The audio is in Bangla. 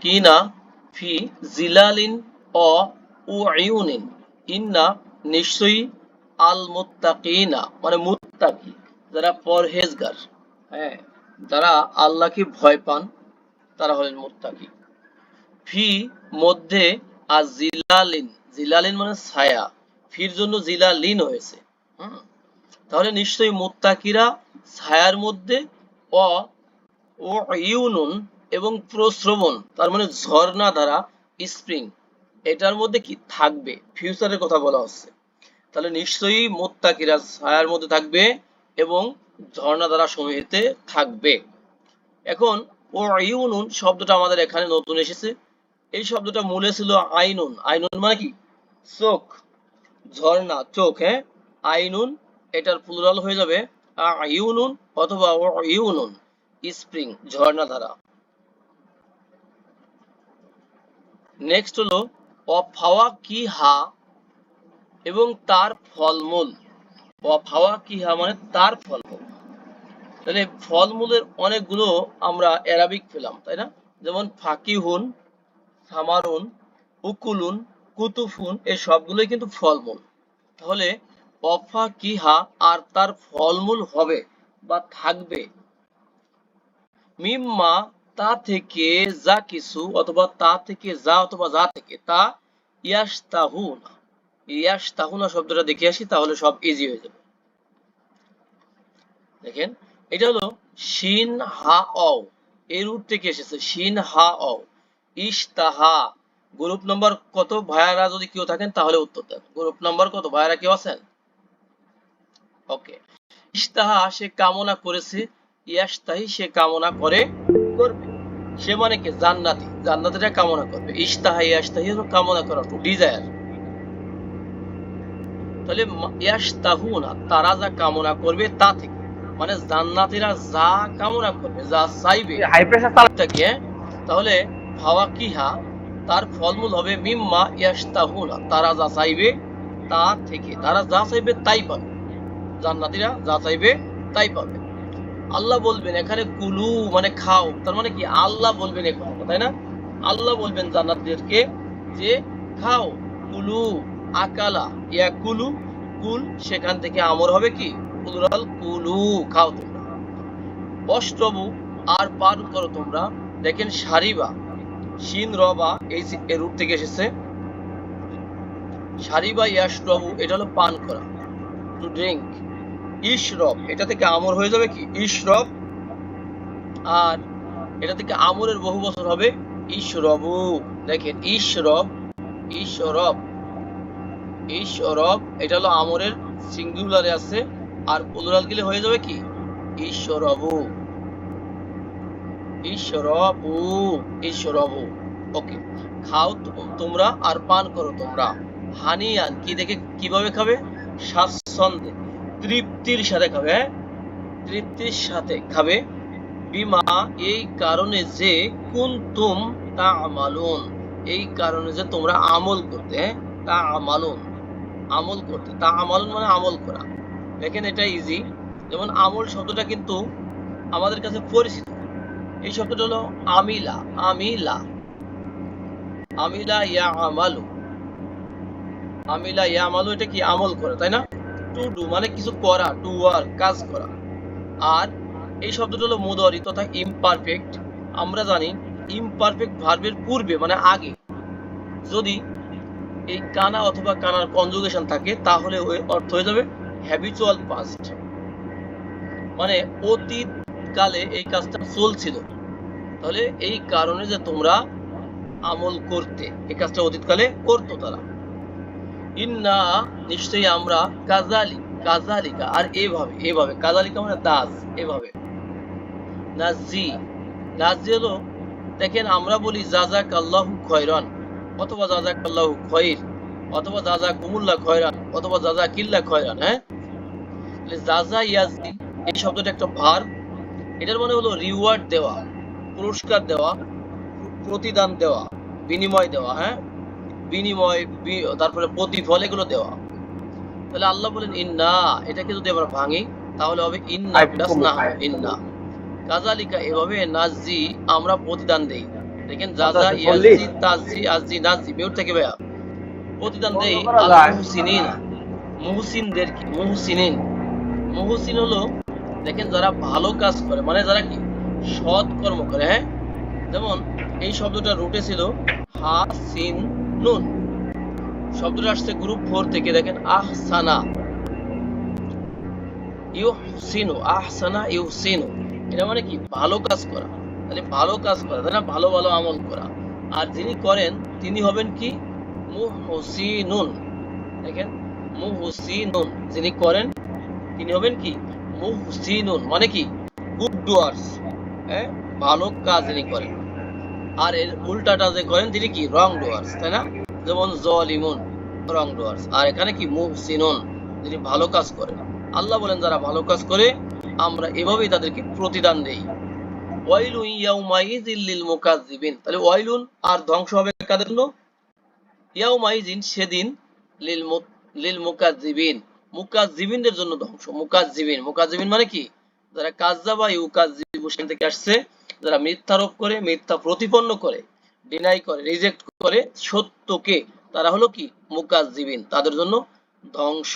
কিনা ফি জিলালিন অ ইন্না নিশ্চয়ই আল মুত্তাকিনা মানে মুত্তাকি, যারা পরহেজগার। হ্যাঁ যারা আল্লাহকে ভয় পান, তারা হলেন মুত্তাকি। ফি মধ্যে আর জিলালিন জিলালিন মানে ছায়া। ফির জন্য জিলালিন হয়েছে। তাহলে নিশ্চয়ই মুত্তাকিরা ছায়ার মধ্যে অ ও ইউনুন এবং প্রশ্রবণ, তার মানে ঝর্ণা দ্বারা স্প্রিং, এটার মধ্যে কি থাকবে? ফিউচারের কথা বলা হচ্ছে। তাহলে নিশ্চয়ই মোত্তাকিরা ছায়ার মধ্যে থাকবে এবং ঝর্ণা দ্বারা সমূহেতে থাকবে। এখন ও ইউনুন শব্দটা আমাদের এখানে নতুন এসেছে। এই শব্দটা মূলে ছিল আইনুন। আইনুন মানে কি? চোখ। ঝর্ণা, চোখ হ্যাঁ? আইনুন, এটার প্লুরাল হয়ে যাবে আইউনুন অথবা ইউনুন স্প্রিং, ঝর্ণা ধারা নেক্সট হলো অফাওয়া কি হা এবং তার ফলমূল। অফাওয়া কি হা মানে তার ফলমূল। তাহলে ফলমূলের অনেকগুলো আমরা অ্যারাবিক পেলাম, তাই না? যেমন ফাকিহুন, সামারুন, উকুলুন, কুতুফুন এই সবগুলোই কিন্তু ফলমূল। তাহলে অফা কিহা আর তার ফলমূল হবে বা থাকবে। মিম্মা তা থেকে যা কিছু অথবা তা থেকে যা অথবা যা থেকে, তা ইয়াস্তাহুনা ইয়াস্তাহুনা শব্দটা দেখে আসি, তাহলে সব ইজি হয়ে যাবে। দেখেন, এটা হলো শিন হা অ এর রুট থেকে এসেছে, শিন হা অ ইশতাহা। গ্রুপ নাম্বার কত ভাইয়ারা যদি কেউ থাকেন, তাহলে উত্তর দেন। গ্রুপ নাম্বার কত, ভাইয়ারা কেউ আছেন? ওকে ইশতাহা সে কামনা করেছে, ইয়াশতাহি সে কামনা করে করবে। সে মানে কি? জান্নাতি। জান্নাতিটা কামনা করবে। ইশতাহা ইয়াশতাহি হলো কামনা করা ডিজায়ার তাহলে ইয়াশতাহুনা তারা যা কামনা করবে তা থেকে মানে জান্নাতীরা যা কামনা করবে যা চাইবে হাই প্রেসার থেকে তাহলে হাওয়া কিহা? তার ফলমূল হবে মিম্মা ইয়াস্তাহুনা তারা যা চাইবে তা থেকে তারা যা চাইবে তাই পাবে। জান্নাতীরা যা চাইবে তাই পাবে। আল্লাহ বলবেন, এখানে কুলু মানে খাও। তার মানে কি? আল্লাহ বলবেন এ কথা, তাই না? আল্লাহ বলবেন জান্নাতীদেরকে যে, খাও, কুলু আকালা, ইয়া কুলু, কুল সেখান থেকে আমর হবে কি? প্লুরাল কুলু, খাও তোমরা। অষ্টবু আর পান করো তোমরা। দেখেন সারিবা শিন রবা এই রূপ থেকে এসেছে। সারিবা ইয়াশরবু এটা হলো পান করা টু ড্রিঙ্ক ইশরব, এটা থেকে আমর হয়ে যাবে কি? ইশরব। আর এটা থেকে আমরের বহু বছর হবে ইশরবু। দেখেন, ইশরব ইশরব ইশরব, এটা হলো আমরের সিঙ্গুলারে আছে। আর প্লুরাল গেলে হয়ে যাবে কি? ইশরবু। ইশরবু ইশরবু। ওকে, খাও তোমরা আর পান করো তোমরা। হানিয়ান, কি দেখে, কীভাবে খাবে? স্বাচ্ছন্দ্যে। তৃপ্তির সাথে খাবে হ্যাঁ? তৃপ্তির সাথে খাবে। বিমা, এই কারণে যে কুনতুম তা আমালুন এই কারণে যে তোমরা আমল করতে হ্যাঁ? তা আমালুন আমল করতে। তা আমালুন মানে আমল করা। দেখেন এটা ইজি যেমন আমল শব্দটা কিন্তু আমাদের কাছে পরিচিত। এই শব্দটা হলো আমিলা আমিলা। আমিলা ইয়া আমালু আমিলা ইয়া আমালু এটা কি আমল করে, তাই না? টু ডু মানে কিছু করা টু ওয়ার্ক কাজ করা। আর এই শব্দটা হলো মুদরি তথা ইমপারফেক্ট আমরা জানি ইমপারফেক্ট ভার্বের পূর্বে মানে আগে। যদি এই কানা অথবা কানার কনজুগেশন থাকে, তাহলে ওই অর্থ হয়ে যাবে হ্যাবিচুয়াল পাস্ট মানে অতীত কালে এই কাজটা চলছিল। তাহলে এই কারণে যে তোমরা আমল করতে, এই কাজটা অতীতকালে করতো তারা। ইন্না নিশ্চয়ই আমরা কাজালি, কাজালিকা, আর এভাবে এভাবে, কাজালিকা মানে দাস, এভাবে। নাজি নাজি হলো, দেখেন আমরা বলি জাজাক খয়রান, অথবা জাজাক খয়র, অথবা জাজা কুমুল্লা খয়রান, অথবা জাজা কিল্লা খয়রান হ্যাঁ? জাজা ইয়াজি এই শব্দটা একটা ভার, এটার মানে হলো রিওয়ার্ড দেওয়া, পুরস্কার দেওয়া, প্রতিদান দেওয়া, বিনিময় দেওয়া হ্যাঁ? বিনিময় তারপরে প্রতিফল এগুলো দেওয়া তাহলে আল্লাহ বলেন ইন্না এটাকে যদি আমরা ভাঙি তাহলে হবে ইন্না প্লাস না ইন্না। কাজালিকা এভাবে নাজি আমরা প্রতিদান দেই। দেখেন আচ্ছা, ইয়াজি তাজি আজি নাজি মিউট থেকে ভাইয়া প্রতিদান দেই বন্ধ করা আল যায়। মুহসিনিন মুহসিনদের কি? মুহসিনিন। মুহসিন হলো দেখেন যারা ভালো কাজ করে মানে যারা কি? সৎ কর্ম করে হ্যাঁ? যেমন এই শব্দটা রুটে ছিল হা সিন নুন। শব্দটা আসছে গ্রুপ ফোর থেকে, দেখেন, আহসানা। ইউহসিনু আহসানা ইউহসিনু। এটা মানে কি? ভালো কাজ করা। তাহলে ভালো কাজ করা, তাই না? ভালো ভালো আমল করা। আর যিনি করেন, তিনি হবেন কি? মুহসিনুন। দেখেন, মুহসিনুন। যিনি করেন, তিনি হবেন কি? মুহসিনুন। মানে কি? Good doers. হ্যাঁ? ভালো কাজ যিনি করেন। আর এর উল্টাটা যে করেন, তিনি কি? রং ডুয়ার্স তাই না? যেমন জলিমুন রং ডুয়ার্স আর এখানে কি? মুহসিনুন, যিনি ভালো কাজ করেন। আল্লাহ বলেন, যারা ভালো কাজ করে, আমরা এভাবেই তাদেরকে প্রতিদান দেই। তাহলে ওয়াইলুন আর ধ্বংস হবে কাদের জন্য? ইয়াউমাইযিন সেদিন লিল লিল মুকাজ্জিবিন মুকাজ্জিবিনদের জন্য ধ্বংস। মুকাজ্জিবিন মুকাজ্জিবিন মানে কি? যারা কাজ্জাবা ইউকাজ্জিবু সেখান থেকে আসছে যারা মিথ্যারোপ করে, মিথ্যা প্রতিপন্ন করে ডিনাই করে রিজেক্ট করে সত্যকে, তারা হলো কি? মুকাজ্জিবিন। তাদের জন্য ধ্বংস।